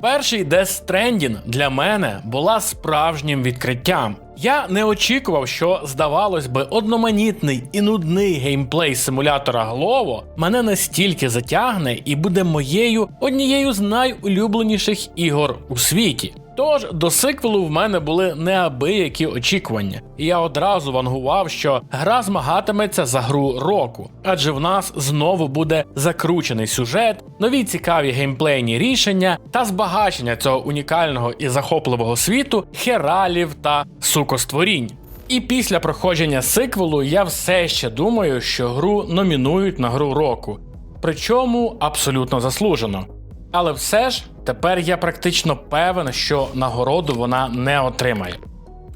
Перший Death Stranding для мене була справжнім відкриттям. Я не очікував, що, здавалось би, одноманітний і нудний геймплей симулятора Glovo мене настільки затягне і буде моєю однією з найулюбленіших ігор у світі. Тож до сиквелу в мене були неабиякі очікування, і я одразу вангував, що гра змагатиметься за гру року, адже в нас знову буде закручений сюжет, нові цікаві геймплейні рішення та збагачення цього унікального і захопливого світу хералів та сукостворінь. І після проходження сиквелу я все ще думаю, що гру номінують на гру року, причому абсолютно заслужено. Але все ж тепер я практично певен, що нагороду вона не отримає.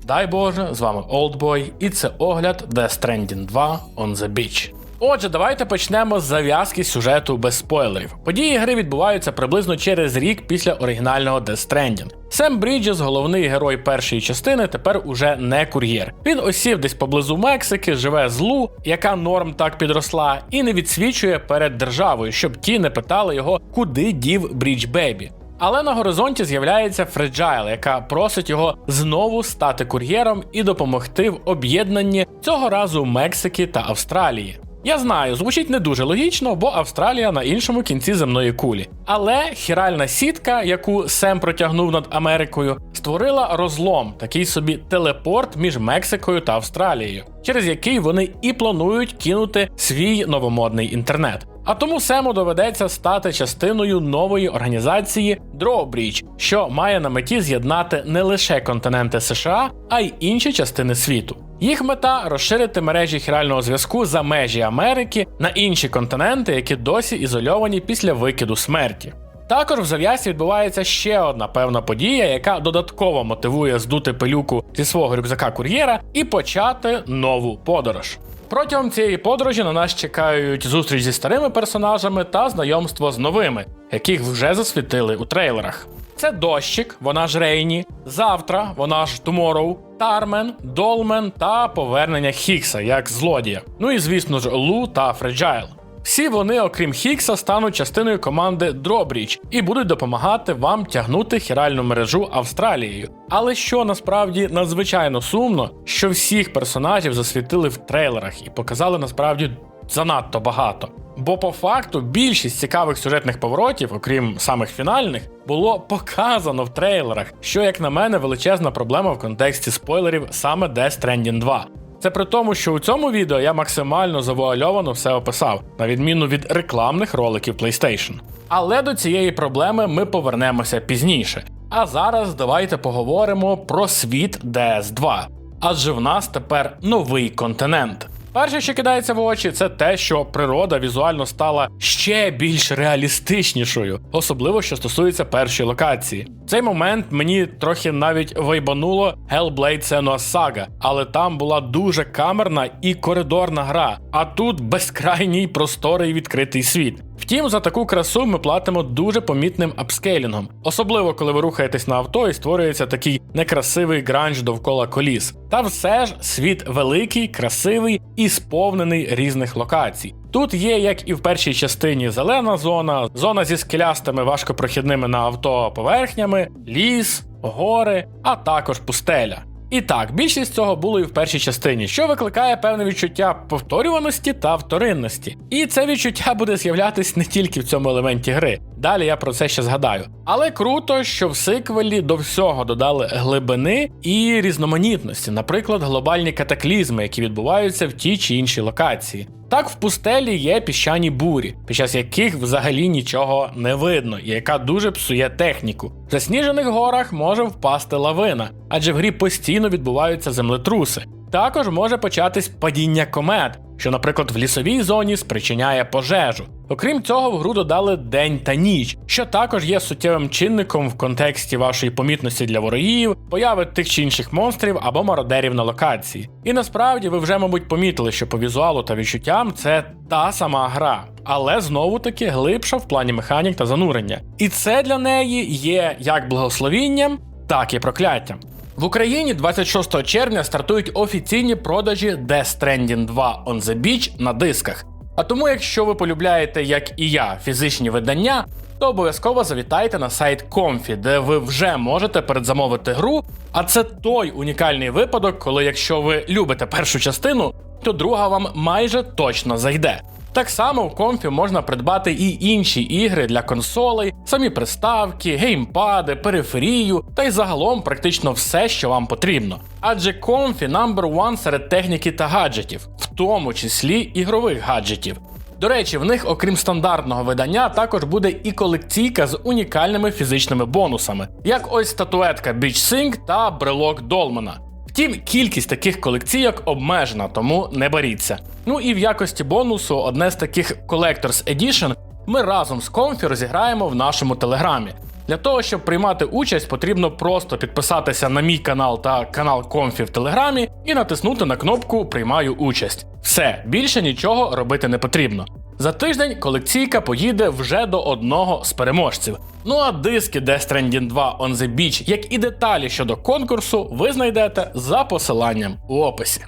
Дай Боже, з вами Олдбой, і це огляд Death Stranding 2 On the Beach. Отже, давайте почнемо з зав'язки сюжету без спойлерів. Події гри відбуваються приблизно через рік після оригінального Death Stranding. Сем Бріджес, головний герой першої частини, тепер уже не кур'єр. Він осів десь поблизу Мексики, живе з Лу, яка норм так підросла, і не відсвічує перед державою, щоб ті не питали його, куди дів Брідж Бейбі. Але на горизонті з'являється Фреджайл, яка просить його знову стати кур'єром і допомогти в об'єднанні цього разу Мексики та Австралії. Я знаю, звучить не дуже логічно, бо Австралія на іншому кінці земної кулі. Але хіральна сітка, яку Сем протягнув над Америкою, створила розлом, такий собі телепорт між Мексикою та Австралією, через який вони і планують кинути свій новомодний інтернет. А тому Сему доведеться стати частиною нової організації Drawbridge, що має на меті з'єднати не лише континенти США, а й інші частини світу. Їх мета розширити мережі хірального зв'язку за межі Америки на інші континенти, які досі ізольовані після викиду смерті. Також в зав'язці відбувається ще одна певна подія, яка додатково мотивує здути пилюку зі свого рюкзака кур'єра і почати нову подорож. Протягом цієї подорожі на нас чекають зустріч зі старими персонажами та знайомство з новими, яких вже засвітили у трейлерах. Це дощик, вона ж Рейні, завтра, вона ж Tomorrow, Тармен, Долмен та повернення Хікса як злодія. Ну і звісно ж Лу та Фреджайл. Всі вони, окрім Хікса, стануть частиною команди Дробріч і будуть допомагати вам тягнути хіральну мережу Австралією. Але що насправді надзвичайно сумно, що всіх персонажів засвітили в трейлерах і показали насправді занадто багато. Бо по факту більшість цікавих сюжетних поворотів, окрім самих фінальних, було показано в трейлерах, що, як на мене, величезна проблема в контексті спойлерів саме Death Stranding 2. Це при тому, що у цьому відео я максимально завуальовано все описав, на відміну від рекламних роликів PlayStation. Але до цієї проблеми ми повернемося пізніше. А зараз давайте поговоримо про світ DS2. Адже в нас тепер новий континент. Перше, що кидається в очі, це те, що природа візуально стала ще більш реалістичнішою, особливо що стосується першої локації. В цей момент мені трохи навіть вайбануло Hellblade Senua's Saga, але там була дуже камерна і коридорна гра, а тут безкрайній просторий відкритий світ. Втім, за таку красу ми платимо дуже помітним апскейлінгом, особливо коли ви рухаєтесь на авто і створюється такий некрасивий гранж довкола коліс. Та все ж світ великий, красивий і сповнений різних локацій. Тут є, як і в першій частині, зелена зона, зона зі скелястими важкопрохідними на авто поверхнями, ліс, гори, а також пустеля. І так, більшість цього було і в першій частині, що викликає певне відчуття повторюваності та вторинності. І це відчуття буде з'являтись не тільки в цьому елементі гри. Далі я про це ще згадаю. Але круто, що в сиквелі до всього додали глибини і різноманітності, наприклад, глобальні катаклізми, які відбуваються в тій чи іншій локації. Так, в пустелі є піщані бурі, під час яких взагалі нічого не видно, і яка дуже псує техніку. В засніжених горах може впасти лавина, адже в грі постійно відбуваються землетруси. Також може початись падіння комет, що, наприклад, в лісовій зоні спричиняє пожежу. Окрім цього, в гру додали день та ніч, що також є суттєвим чинником в контексті вашої помітності для ворогів, появи тих чи інших монстрів або мародерів на локації. І насправді ви вже, мабуть, помітили, що по візуалу та відчуттям це та сама гра, але знову таки глибша в плані механік та занурення. І це для неї є як благословінням, так і прокляттям. В Україні 26 червня стартують офіційні продажі Death Stranding 2 On The Beach на дисках. А тому, якщо ви полюбляєте, як і я, фізичні видання, то обов'язково завітайте на сайт Comfy, де ви вже можете передзамовити гру. А це той унікальний випадок, коли якщо ви любите першу частину, то друга вам майже точно зайде. Так само в комфі можна придбати і інші ігри для консолей, самі приставки, геймпади, периферію та й загалом практично все, що вам потрібно. Адже комфі number one серед техніки та гаджетів, в тому числі ігрових гаджетів. До речі, в них, окрім стандартного видання, також буде і колекційка з унікальними фізичними бонусами, як ось статуетка Beach Sync та брелок Долмана. Втім, кількість таких колекційок обмежена, тому не боріться. Ну і в якості бонусу одне з таких Collector's Edition ми разом з Комфі розіграємо в нашому телеграмі. Для того, щоб приймати участь, потрібно просто підписатися на мій канал та канал Комфі в Телеграмі і натиснути на кнопку Приймаю участь. Все, більше нічого робити не потрібно. За тиждень колекційка поїде вже до одного з переможців. Ну а диски Death Stranding 2 On The Beach, як і деталі щодо конкурсу, ви знайдете за посиланням у описі.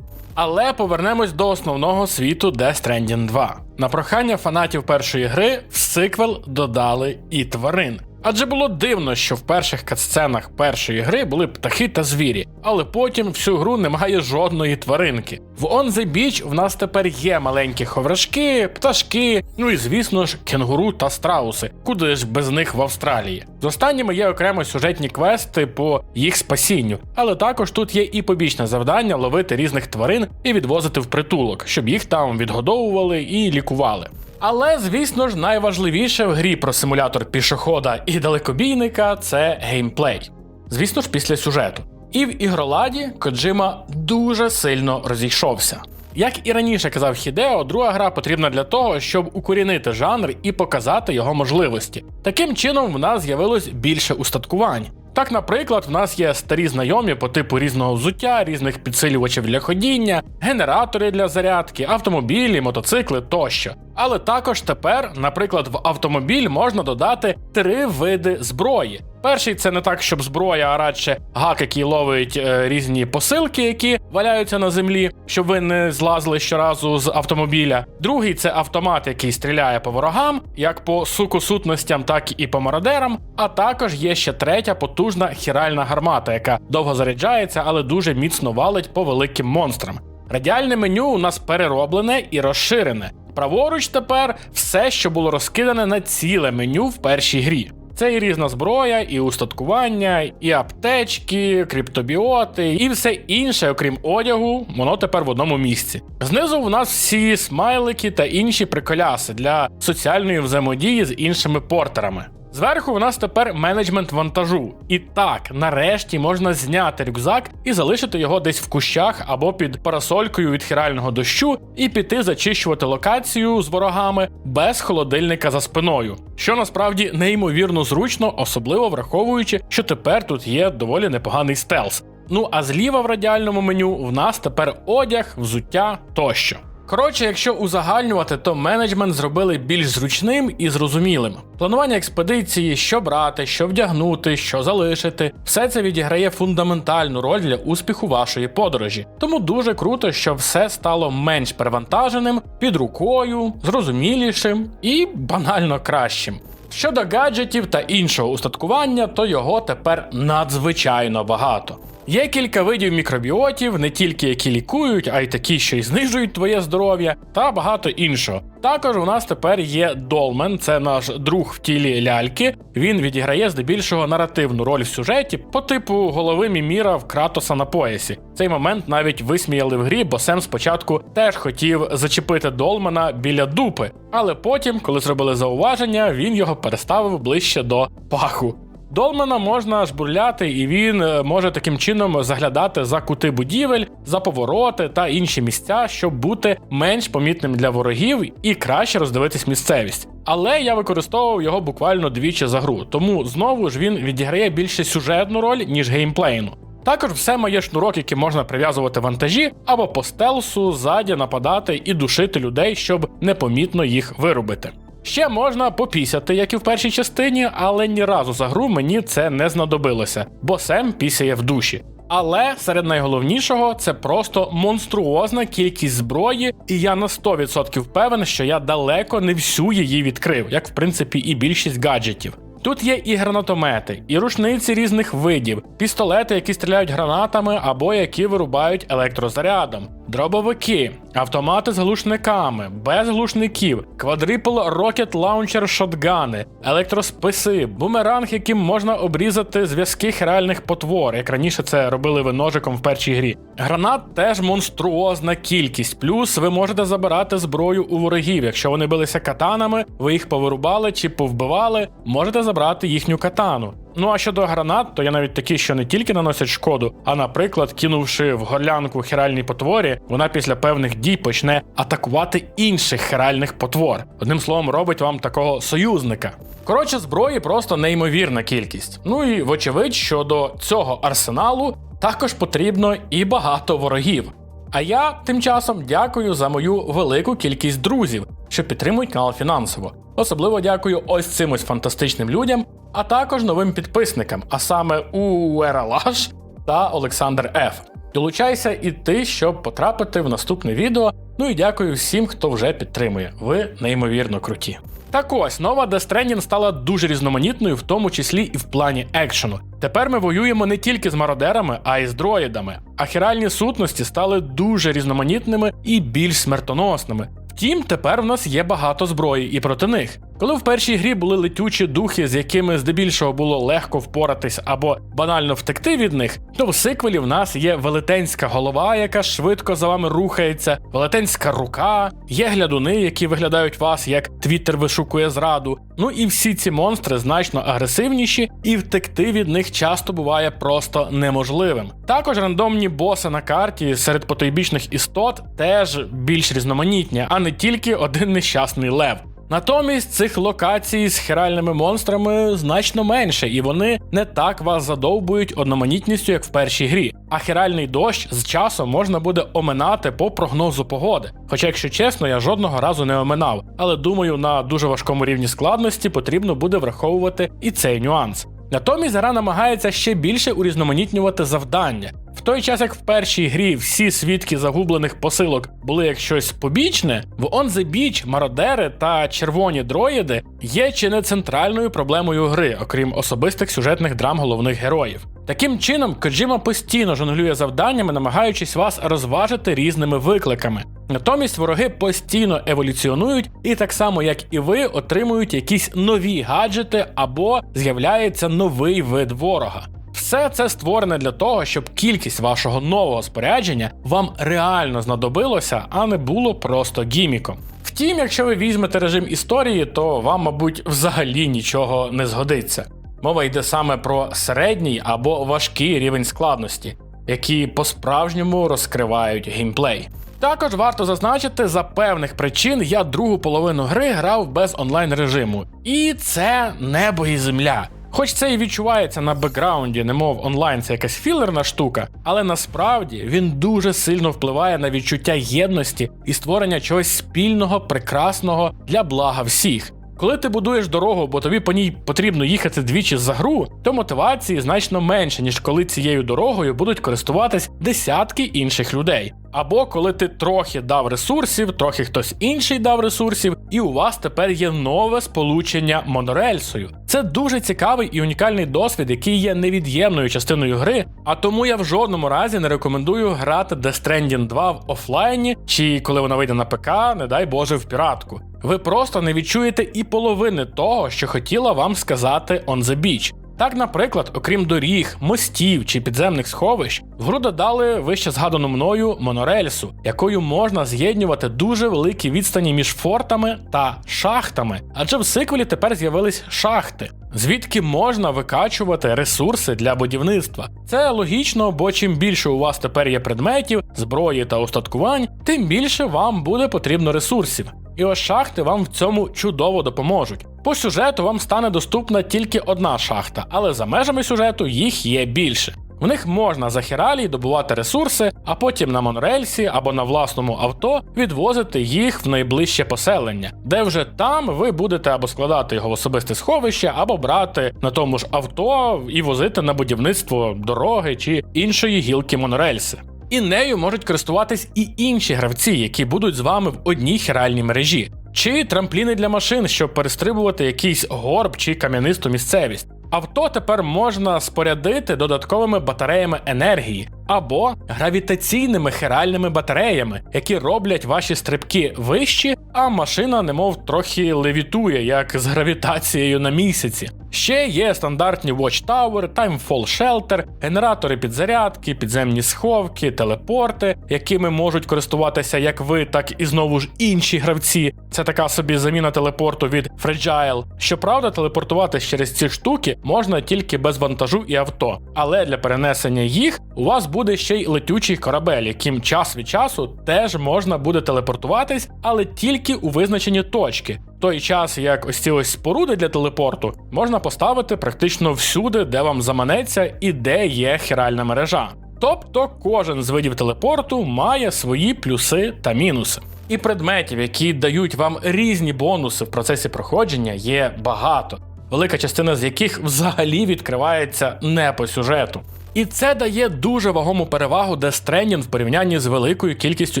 Але повернемось до основного світу Death Stranding 2. На прохання фанатів першої гри в сиквел додали і тварин. Адже було дивно, що в перших катсценах першої гри були птахи та звірі, але потім всю гру немає жодної тваринки. В On The Beach в нас тепер є маленькі ховрашки, пташки, ну і звісно ж кенгуру та страуси, куди ж без них в Австралії. З останніми є окремо сюжетні квести по їх спасінню, але також тут є і побічне завдання ловити різних тварин і відвозити в притулок, щоб їх там відгодовували і лікували. Але, звісно ж, найважливіше в грі про симулятор пішохода і далекобійника це геймплей. Звісно ж, після сюжету. І в ігроладі Коджима дуже сильно розійшовся. Як і раніше казав Хідео, друга гра потрібна для того, щоб укорінити жанр і показати його можливості. Таким чином, в нас з'явилось більше устаткувань. Так, наприклад, в нас є старі знайомі по типу різного взуття, різних підсилювачів для ходіння, генератори для зарядки, автомобілі, мотоцикли тощо. Але також тепер, наприклад, в автомобіль можна додати три види зброї. Перший це не так, щоб зброя, а радше гак, який ловить е, різні посилки, які валяються на землі, щоб ви не злазили щоразу з автомобіля. Другий це автомат, який стріляє по ворогам, як по сукосутностям, так і по мародерам. А також є ще третя потужна хіральна гармата, яка довго заряджається, але дуже міцно валить по великим монстрам. Радіальне меню у нас перероблене і розширене. Праворуч тепер все, що було розкидане на ціле меню в першій грі. Це і різна зброя, і устаткування, і аптечки, криптобіоти, і все інше, окрім одягу, воно тепер в одному місці. Знизу в нас всі смайлики та інші приколяси для соціальної взаємодії з іншими портерами. Зверху у нас тепер менеджмент вантажу. І так, нарешті можна зняти рюкзак і залишити його десь в кущах або під парасолькою від хірального дощу, і піти зачищувати локацію з ворогами без холодильника за спиною, що насправді неймовірно зручно, особливо враховуючи, що тепер тут є доволі непоганий стелс. Ну а зліва в радіальному меню в нас тепер одяг, взуття тощо. Коротше, якщо узагальнювати, то менеджмент зробили більш зручним і зрозумілим. Планування експедиції, що брати, що вдягнути, що залишити, все це відіграє фундаментальну роль для успіху вашої подорожі. Тому дуже круто, що все стало менш перевантаженим, під рукою, зрозумілішим і банально кращим. Щодо гаджетів та іншого устаткування, то його тепер надзвичайно багато. Є кілька видів мікробіотів, не тільки які лікують, а й такі, що й знижують твоє здоров'я, та багато іншого. Також у нас тепер є Долмен, це наш друг в тілі ляльки. Він відіграє здебільшого наративну роль в сюжеті по типу голови Міміра в Кратоса на поясі. Цей момент навіть висміяли в грі, бо Сем спочатку теж хотів зачепити Долмена біля дупи, але потім, коли зробили зауваження, він його переставив ближче до паху. Долмена можна жбурляти, і він е, може таким чином заглядати за кути будівель, за повороти та інші місця, щоб бути менш помітним для ворогів і краще роздивитись місцевість. Але я використовував його буквально двічі за гру, тому знову ж він відіграє більше сюжетну роль, ніж геймплейну. Також все має шнурок, який можна прив'язувати вантажі, або по стелсу ззаді нападати і душити людей, щоб непомітно їх вирубити. Ще можна попісяти, як і в першій частині, але ні разу за гру мені це не знадобилося, бо Сем пісяє в душі. Але серед найголовнішого це просто монструозна кількість зброї, і я на 100% впевнений, що я далеко не всю її відкрив, як в принципі і більшість гаджетів. Тут є і гранатомети, і рушниці різних видів, пістолети, які стріляють гранатами або які вирубають електрозарядом, дробовики, автомати з глушниками, без глушників, квадрипл рокет лаунчер шотгани, електросписи, бумеранг, яким можна обрізати зв'язки реальних потвор, як раніше це робили ви ножиком в першій грі. Гранат теж монструозна кількість. Плюс ви можете забирати зброю у ворогів. Якщо вони билися катанами, ви їх повирубали чи повбивали, можете забрати їхню катану. Ну а щодо гранат, то є навіть такі, що не тільки наносять шкоду, а наприклад, кинувши в горлянку херальній потворі, вона після певних дій почне атакувати інших херальних потвор. Одним словом, робить вам такого союзника. Коротше, зброї просто неймовірна кількість. Ну і вочевидь, що до цього арсеналу також потрібно і багато ворогів. А я тим часом дякую за мою велику кількість друзів, що підтримують канал фінансово. Особливо дякую ось цим ось фантастичним людям, а також новим підписникам, а саме Уералаш та Олександр Ф. Долучайся і ти, щоб потрапити в наступне відео. Ну і дякую всім, хто вже підтримує. Ви неймовірно круті. Так ось нова Death Stranding стала дуже різноманітною, в тому числі і в плані екшену. Тепер ми воюємо не тільки з мародерами, а й з дроїдами. А хіральні сутності стали дуже різноманітними і більш смертоносними. Втім, тепер в нас є багато зброї і проти них. Коли в першій грі були летючі духи, з якими здебільшого було легко впоратись або банально втекти від них, то в сиквелі в нас є велетенська голова, яка швидко за вами рухається, велетенська рука, є глядуни, які виглядають вас, як твіттер вишукує зраду. Ну і всі ці монстри значно агресивніші, і втекти від них часто буває просто неможливим. Також рандомні боси на карті серед потойбічних істот теж більш різноманітні, а не тільки один нещасний лев. Натомість цих локацій з херальними монстрами значно менше, і вони не так вас задовбують одноманітністю, як в першій грі. А херальний дощ з часом можна буде оминати по прогнозу погоди. Хоча, якщо чесно, я жодного разу не оминав, але думаю, на дуже важкому рівні складності потрібно буде враховувати і цей нюанс. Натомість гра намагається ще більше урізноманітнювати завдання. Той час, як в першій грі всі свідки загублених посилок були як щось побічне, в On the Beach мародери та червоні дроїди є чи не центральною проблемою гри, окрім особистих сюжетних драм головних героїв. Таким чином, Коджима постійно жонглює завданнями, намагаючись вас розважити різними викликами. Натомість вороги постійно еволюціонують і так само, як і ви, отримують якісь нові гаджети або з'являється новий вид ворога. Все це створене для того, щоб кількість вашого нового спорядження вам реально знадобилося, а не було просто гіміком. Втім, якщо ви візьмете режим історії, то вам, мабуть, взагалі нічого не згодиться. Мова йде саме про середній або важкий рівень складності, які по-справжньому розкривають геймплей. Також варто зазначити, за певних причин я другу половину гри грав без онлайн режиму. І це небо і земля. Хоч це і відчувається на бекграунді, немов онлайн це якась філерна штука, але насправді він дуже сильно впливає на відчуття єдності і створення чогось спільного, прекрасного для блага всіх. Коли ти будуєш дорогу, бо тобі по ній потрібно їхати двічі за гру, то мотивації значно менше, ніж коли цією дорогою будуть користуватись десятки інших людей. Або коли ти трохи дав ресурсів, трохи хтось інший дав ресурсів, і у вас тепер є нове сполучення монорельсою. Це дуже цікавий і унікальний досвід, який є невід'ємною частиною гри. А тому я в жодному разі не рекомендую грати Death Stranding 2 в офлайні, чи коли вона вийде на ПК, не дай Боже, в піратку. Ви просто не відчуєте і половини того, що хотіла вам сказати On the Beach. Так, наприклад, окрім доріг, мостів чи підземних сховищ, в гру додали вище згадану мною монорельсу, якою можна з'єднувати дуже великі відстані між фортами та шахтами. Адже в сиквелі тепер з'явились шахти, звідки можна викачувати ресурси для будівництва. Це логічно, бо чим більше у вас тепер є предметів, зброї та устаткувань, тим більше вам буде потрібно ресурсів. І ось шахти вам в цьому чудово допоможуть. По сюжету вам стане доступна тільки одна шахта, але за межами сюжету їх є більше. В них можна за хералій добувати ресурси, а потім на монорельсі або на власному авто відвозити їх в найближче поселення, де вже там ви будете або складати його в особисте сховище, або брати на тому ж авто і возити на будівництво дороги чи іншої гілки монорельси. І нею можуть користуватись і інші гравці, які будуть з вами в одній хіральній мережі, чи трампліни для машин, щоб перестрибувати якийсь горб чи кам'янисту місцевість. Авто тепер можна спорядити додатковими батареями енергії або гравітаційними херальними батареями, які роблять ваші стрибки вищі, а машина, немов трохи левітує, як з гравітацією на місяці. Ще є стандартні Watchtower, Timefall Shelter, генератори підзарядки, підземні сховки, телепорти, якими можуть користуватися як ви, так і знову ж інші гравці. Це така собі заміна телепорту від Fragile. Щоправда, телепортуватись через ці штуки можна тільки без вантажу і авто. Але для перенесення їх у вас буде ще й летючий корабель, яким час від часу теж можна буде телепортуватись, але тільки у визначені точки. Той час, як ось ці ось споруди для телепорту, можна поставити практично всюди, де вам заманеться і де є хіральна мережа. Тобто кожен з видів телепорту має свої плюси та мінуси. І предметів, які дають вам різні бонуси в процесі проходження, є багато, велика частина з яких взагалі відкривається не по сюжету. І це дає дуже вагому перевагу Death в порівнянні з великою кількістю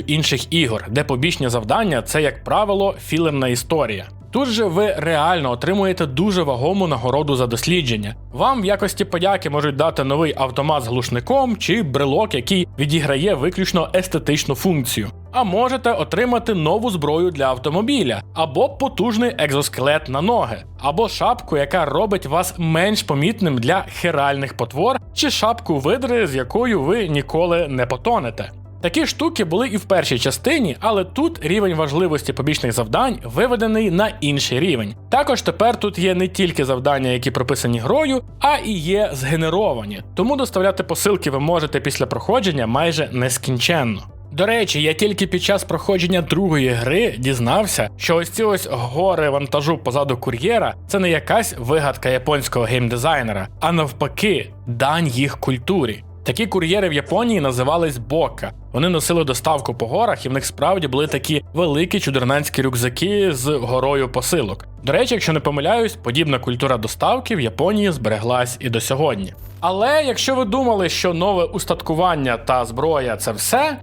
інших ігор, де побічні завдання це, як правило, філемна історія. Тут же ви реально отримуєте дуже вагому нагороду за дослідження. Вам в якості подяки можуть дати новий автомат з глушником чи брелок, який відіграє виключно естетичну функцію. А можете отримати нову зброю для автомобіля, або потужний екзоскелет на ноги, або шапку, яка робить вас менш помітним для херальних потвор, чи шапку видри, з якою ви ніколи не потонете. Такі штуки були і в першій частині, але тут рівень важливості побічних завдань виведений на інший рівень. Також тепер тут є не тільки завдання, які прописані грою, а і є згенеровані, тому доставляти посилки ви можете після проходження майже нескінченно. До речі, я тільки під час проходження другої гри дізнався, що ось ці ось гори вантажу позаду кур'єра це не якась вигадка японського геймдизайнера, а навпаки, дань їх культурі. Такі кур'єри в Японії називались бока. Вони носили доставку по горах, і в них справді були такі великі чудернанські рюкзаки з горою посилок. До речі, якщо не помиляюсь, подібна культура доставки в Японії збереглась і до сьогодні. Але якщо ви думали, що нове устаткування та зброя це все,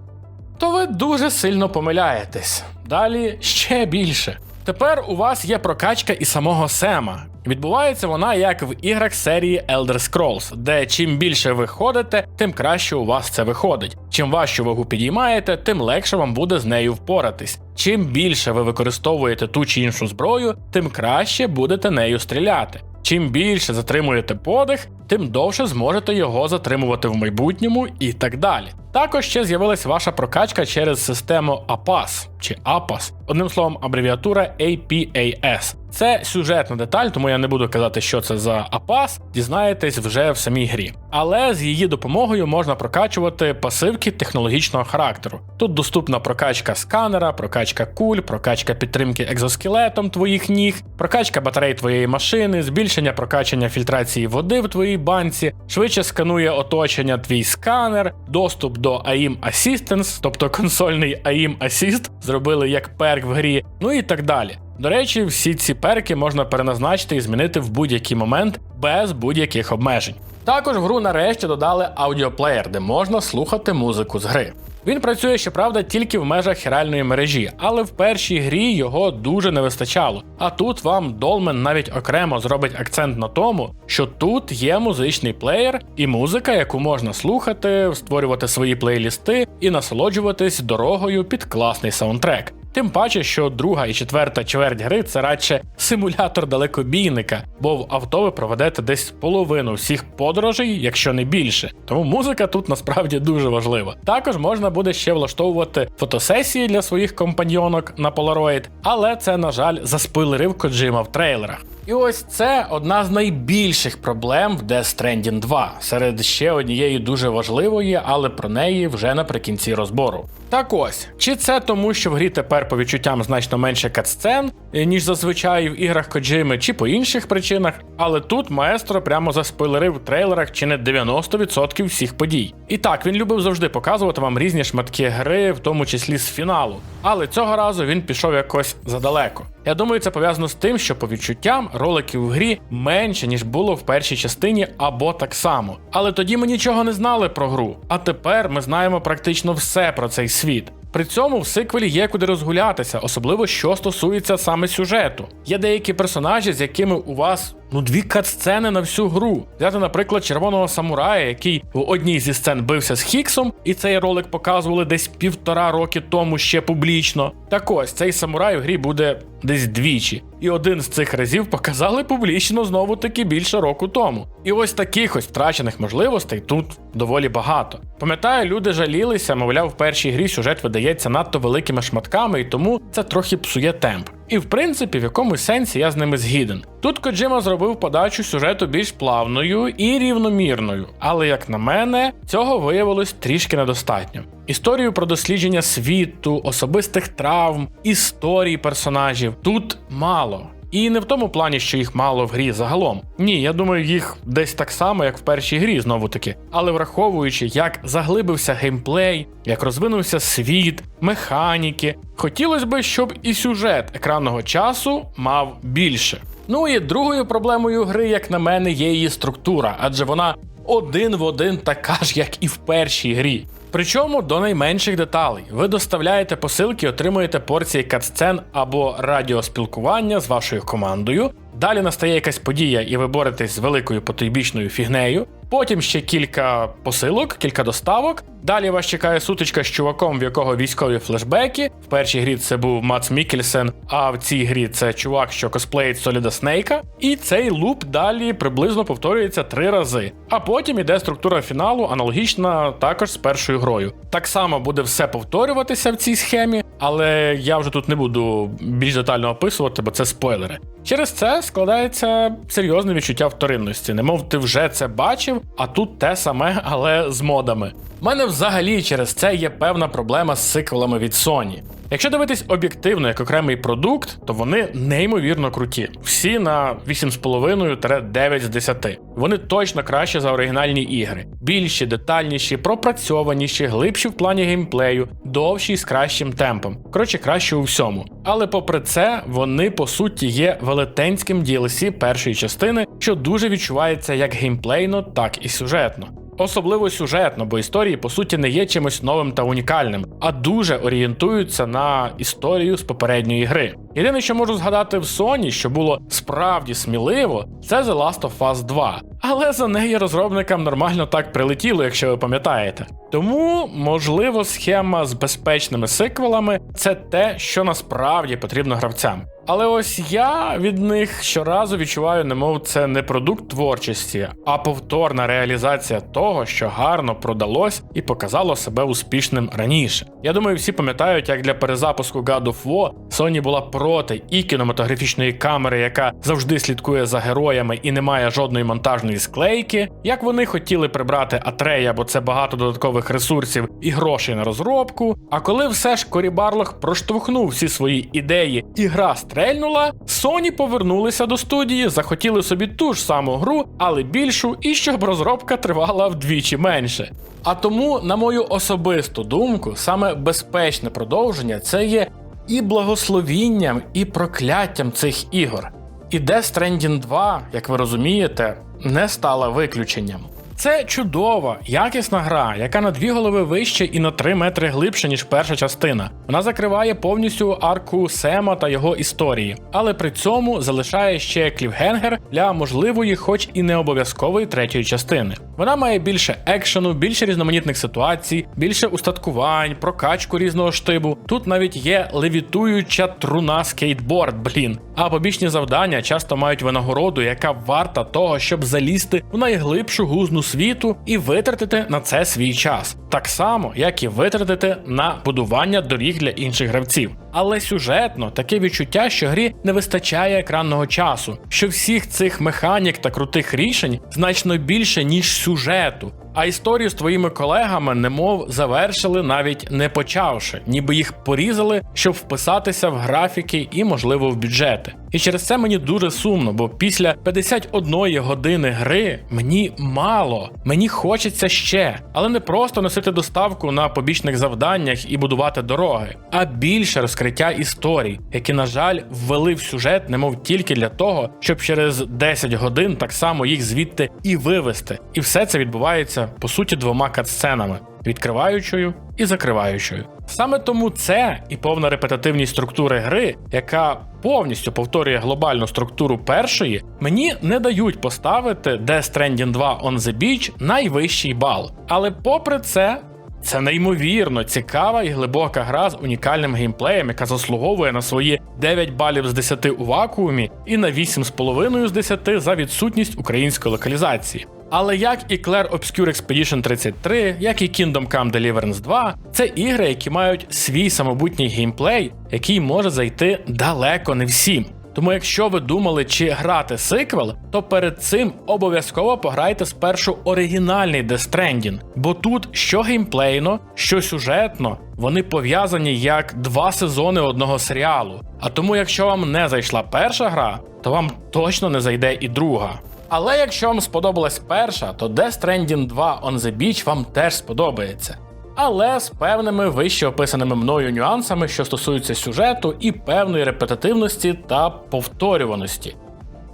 то ви дуже сильно помиляєтесь. Далі ще більше. Тепер у вас є прокачка і самого Сема. Відбувається вона як в іграх серії Elder Scrolls, де чим більше ви ходите, тим краще у вас це виходить. Чим важчу вагу підіймаєте, тим легше вам буде з нею впоратись. Чим більше ви використовуєте ту чи іншу зброю, тим краще будете нею стріляти. Чим більше затримуєте подих, тим довше зможете його затримувати в майбутньому і так далі. Також ще з'явилась ваша прокачка через систему APAS чи APAS, одним словом, абревіатура APAS. Це сюжетна деталь, тому я не буду казати, що це за APAS, дізнаєтесь вже в самій грі. Але з її допомогою можна прокачувати пасивки технологічного характеру. Тут доступна прокачка сканера, прокачка куль, прокачка підтримки екзоскелетом твоїх ніг, прокачка батарей твоєї машини, збільшення прокачання фільтрації води в твоїй банці, швидше сканує оточення твій сканер, доступ до AIM Assistance, тобто консольний AIM Assist, зробили як перк в грі, ну і так далі. До речі, всі ці перки можна переназначити і змінити в будь-який момент без будь-яких обмежень. Також в гру нарешті додали аудіоплеєр, де можна слухати музику з гри. Він працює, щоправда, тільки в межах хіральної мережі, але в першій грі його дуже не вистачало. А тут вам Долмен навіть окремо зробить акцент на тому, що тут є музичний плеєр і музика, яку можна слухати, створювати свої плейлісти і насолоджуватись дорогою під класний саундтрек. Тим паче, що друга і четверта чверть гри це радше симулятор далекобійника, бо в авто ви проведете десь половину всіх подорожей, якщо не більше. Тому музика тут насправді дуже важлива. Також можна буде ще влаштовувати фотосесії для своїх компаньйонок на Polaroid, але це, на жаль, заспойлерив Коджима в трейлерах. І ось це одна з найбільших проблем в Death Stranding 2, серед ще однієї дуже важливої, але про неї вже наприкінці розбору. Так ось, чи це тому, що в грі тепер по відчуттям значно менше катсцен, е, ніж зазвичай в іграх Коджими, чи по інших причинах, але тут маестро прямо заспойлерив в трейлерах чи не 90% всіх подій. І так, він любив завжди показувати вам різні шматки гри, в тому числі з фіналу. Але цього разу він пішов якось задалеко. Я думаю, це пов'язано з тим, що по відчуттям роликів в грі менше, ніж було в першій частині, або так само. Але тоді ми нічого не знали про гру. А тепер ми знаємо практично все про цей світ. При цьому в сиквелі є куди розгулятися, особливо що стосується саме сюжету. Є деякі персонажі, з якими у вас ну дві кат-сцени на всю гру. Взяти, наприклад, червоного самурая, який в одній зі сцен бився з Хіксом, і цей ролик показували десь півтора роки тому ще публічно. Так ось цей самурай в грі буде десь двічі. І один з цих разів показали публічно знову таки більше року тому. І ось таких ось втрачених можливостей тут доволі багато. Пам'ятаю, люди жалілися, мовляв, в першій грі сюжет видається надто великими шматками, і тому це трохи псує темп. І в принципі, в якомусь сенсі я з ними згіден. Тут Коджима зробив подачу сюжету більш плавною і рівномірною, але як на мене, цього виявилось трішки недостатньо. Історію про дослідження світу, особистих травм, історії персонажів тут мало. І не в тому плані, що їх мало в грі загалом. Ні, я думаю, їх десь так само, як в першій грі, знову таки. Але враховуючи, як заглибився геймплей, як розвинувся світ, механіки, хотілося б, щоб і сюжет екранного часу мав більше. Ну і другою проблемою гри, як на мене, є її структура, адже вона один в один така ж, як і в першій грі. Причому до найменших деталей. Ви доставляєте посилки, отримуєте порції катсцен або радіоспілкування з вашою командою. Далі настає якась подія, і ви боретесь з великою потойбічною фігнею. Потім ще кілька посилок, кілька доставок. Далі вас чекає сутичка з чуваком, в якого військові флешбеки. В першій грі це був Мац Мікельсен, а в цій грі це чувак, що косплеїть Соліда Снейка. І цей луп далі приблизно повторюється три рази. А потім іде структура фіналу, аналогічна також з першою грою. Так само буде все повторюватися в цій схемі, але я вже тут не буду більш детально описувати, бо це спойлери. Через це складається серйозне відчуття вторинності. Немов ти вже це бачив, а тут те саме, але з модами. У мене взагалі через це є певна проблема з сиквелами від Sony. Якщо дивитись об'єктивно як окремий продукт, то вони неймовірно круті. Всі на 8,5-9 з 10. Вони точно краще за оригінальні ігри. Більші, детальніші, пропрацьованіші, глибші в плані геймплею, довші з кращим темпом. Коротше, краще у всьому. Але попри це, вони по суті є велетенським DLC першої частини, що дуже відчувається як геймплейно, так і сюжетно. Особливо сюжетно, бо історії по суті не є чимось новим та унікальним, а дуже орієнтуються на історію з попередньої гри. Єдине, що можу згадати в Sony, що було справді сміливо, це The Last of Us 2. Але за неї розробникам нормально так прилетіло, якщо ви пам'ятаєте. Тому, можливо, схема з безпечними сиквелами це те, що насправді потрібно гравцям. Але ось я від них щоразу відчуваю, немов це не продукт творчості, а повторна реалізація того, що гарно продалось і показало себе успішним раніше. Я думаю, всі пам'ятають, як для перезапуску God of War Sony була проти і кінематографічної камери, яка завжди слідкує за героями і не має жодної монтажної склейки. Як вони хотіли прибрати Атрея, бо це багато додаткових ресурсів і грошей на розробку. А коли все ж Корібарлах проштовхнув всі свої ідеї і гра стрельнула, Sony повернулися до студії, захотіли собі ту ж саму гру, але більшу, і щоб розробка тривала вдвічі менше. А тому, на мою особисту думку, саме безпечне продовження це є і благословінням, і прокляттям цих ігор. І Death Stranding 2, як ви розумієте, не стала виключенням. Це чудова, якісна гра, яка на дві голови вище і на 3 метри глибше, ніж перша частина. Вона закриває повністю арку Сема та його історії, але при цьому залишає ще клівгенгер для можливої, хоч і не обов'язкової третьої частини. Вона має більше екшену, більше різноманітних ситуацій, більше устаткувань, прокачку різного штибу. Тут навіть є левітуюча труна скейтборд, блін. А побічні завдання часто мають винагороду, яка варта того, щоб залізти в найглибшу гузну світу і витратите на це свій час. так само, як і витратите на будування доріг для інших гравців. Але сюжетно таке відчуття, що грі не вистачає екранного часу, що всіх цих механік та крутих рішень значно більше, ніж сюжету. А історію з твоїми колегами, немов завершили, навіть не почавши, ніби їх порізали, щоб вписатися в графіки і, можливо, в бюджети. І через це мені дуже сумно, бо після 51 години гри мені мало, мені хочеться ще, але не просто носити доставку на побічних завданнях і будувати дороги, а більше розкриття історій, які, на жаль, ввели в сюжет, немов тільки для того, щоб через 10 годин так само їх звідти і вивести. І все це відбувається по суті двома катсценами відкриваючою і закриваючою. Саме тому це і повна репетативність структури гри, яка повністю повторює глобальну структуру першої, мені не дають поставити Death Stranding 2 On The Beach найвищий бал. Але попри це. Це неймовірно цікава і глибока гра з унікальним геймплеєм, яка заслуговує на свої 9 балів з 10 у вакуумі і на 8,5 з 10 за відсутність української локалізації. Але як і Clair Obscure Expedition 33, як і Kingdom Come Deliverance 2, це ігри, які мають свій самобутній геймплей, який може зайти далеко не всім. Тому, якщо ви думали, чи грати сиквел, то перед цим обов'язково пограйте спершу оригінальний Death Stranding, бо тут що геймплейно, що сюжетно, вони пов'язані як два сезони одного серіалу. А тому, якщо вам не зайшла перша гра, то вам точно не зайде і друга. Але якщо вам сподобалась перша, то Death Stranding 2 On The Beach вам теж сподобається. Але з певними вище описаними мною нюансами, що стосуються сюжету і певної репетативності та повторюваності.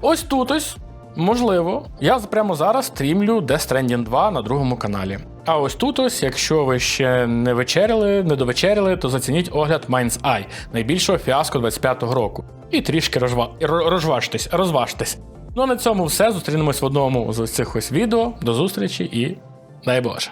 Ось тут ось, можливо, я прямо зараз стрімлю Death Stranding 2 на другому каналі. А ось тут ось, якщо ви ще не вечеряли, не довечеряли, то зацініть огляд Mind's Eye, найбільшого фіаско 25-го року. І трішки розва... ро- розважтесь, розважтесь. Ну а на цьому все. Зустрінемось в одному з цих ось відео. До зустрічі і дай Боже.